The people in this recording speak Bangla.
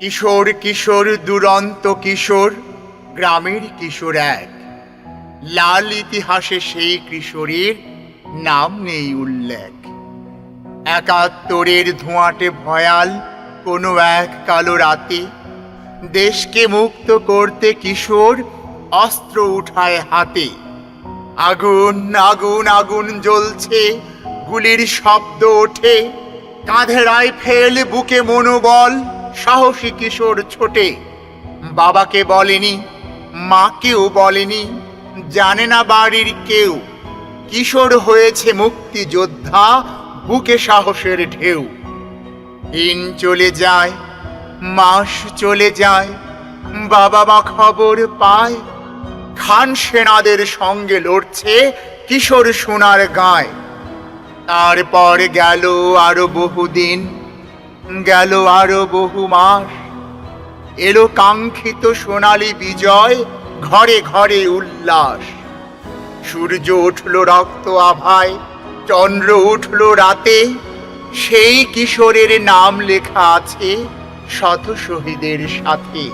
কিশোর কিশোর, দুরন্ত কিশোর, গ্রামের কিশোর এক। লাল ইতিহাসে সেই কিশোরীর নাম নেই উল্লেখ। একাত্তরের ধোঁয়াটে ভয়াল কোনো এক কালো রাতে। দেশকে মুক্ত করতে কিশোর অস্ত্র উঠায় হাতে। আগুন আগুন আগুন জ্বলছে, গুলির শব্দ ওঠে। কাঁধে রাইফেল, বুকে মনোবল সাহসী কিশোর ছোটে। বাবাকে বলেনি, মাকেও বলেনি, জানে না বাড়ির কেউ। কিশোর হয়েছে মুক্তিযোদ্ধা, বুকে সাহসের ঢেউ। দিন চলে যায়, মাস চলে যায়, বাবা মা খবর পায়। খান সেনাদের সঙ্গে লড়ছে কিশোর সোনার গায়। তারপর গেল আরও বহুদিন। গেল আরও বহু মাস। এলো কাঙ্ক্ষিত সোনালি বিজয়, ঘরে ঘরে উল্লাস। সূর্য উঠল রক্ত আভায়, চন্দ্র উঠল রাতে। সেই কিশোরের নাম লেখা আছে শত শহীদের সাথে।